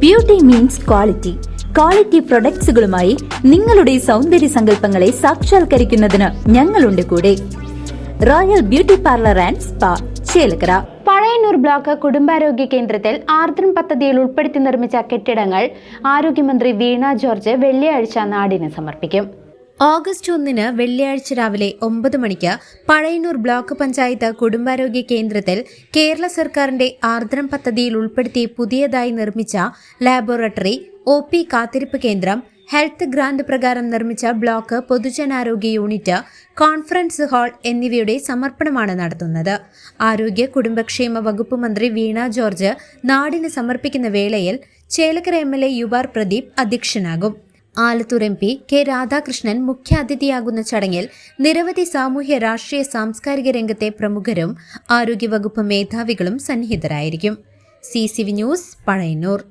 Beauty means quality quality പ്രൊഡക്ട്സുകളുമായി നിങ്ങളുടെ സൗന്ദര്യ സങ്കല്പങ്ങളെ സാക്ഷാത്കരിക്കുന്നതിന് ഞങ്ങളുണ്ട് കൂടെ. Royal beauty parlour and spa Chelakkara. Pazhayannur block കുടുംബാരോഗ്യ കേന്ദ്രത്തിൽ ആർദ്രം പദ്ധതിയിൽ ഉൾപ്പെടുത്തി നിർമ്മിച്ച കെട്ടിടങ്ങൾ ആരോഗ്യമന്ത്രി വീണ ജോർജ് വെള്ളിയാഴ്ച നാടിന് സമർപ്പിക്കും. ഓഗസ്റ്റ് ഒന്നിന് വെള്ളിയാഴ്ച രാവിലെ ഒമ്പത് മണിക്ക് പഴയന്നൂർ ബ്ലോക്ക് പഞ്ചായത്ത് കുടുംബാരോഗ്യ കേന്ദ്രത്തിൽ കേരള സർക്കാരിന്റെ ആർദ്രം പദ്ധതിയിൽ ഉൾപ്പെടുത്തി പുതിയതായി നിർമ്മിച്ച ലാബോറട്ടറി ഒ പി കാത്തിരിപ്പ് കേന്ദ്രം ഹെൽത്ത് ഗ്രാന്റ് പ്രകാരം നിർമ്മിച്ച ബ്ലോക്ക് പൊതുജനാരോഗ്യ യൂണിറ്റ് കോൺഫറൻസ് ഹാൾ എന്നിവയുടെ സമർപ്പണമാണ് നടത്തുന്നത്. ആരോഗ്യ കുടുംബക്ഷേമ വകുപ്പ് മന്ത്രി വീണ ജോർജ് നാടിന് സമർപ്പിക്കുന്ന വേളയിൽ Chelakkara M L A U R Pradeep അധ്യക്ഷനാകും. Alathur M P K Radhakrishnan മുഖ്യാതിഥിയാകുന്ന ചടങ്ങിൽ നിരവധി സാമൂഹ്യ രാഷ്ട്രീയ സാംസ്കാരിക രംഗത്തെ പ്രമുഖരും ആരോഗ്യവകുപ്പ് മേധാവികളും സന്നിഹിതരായിരിക്കും. C C V news Pazhayannur.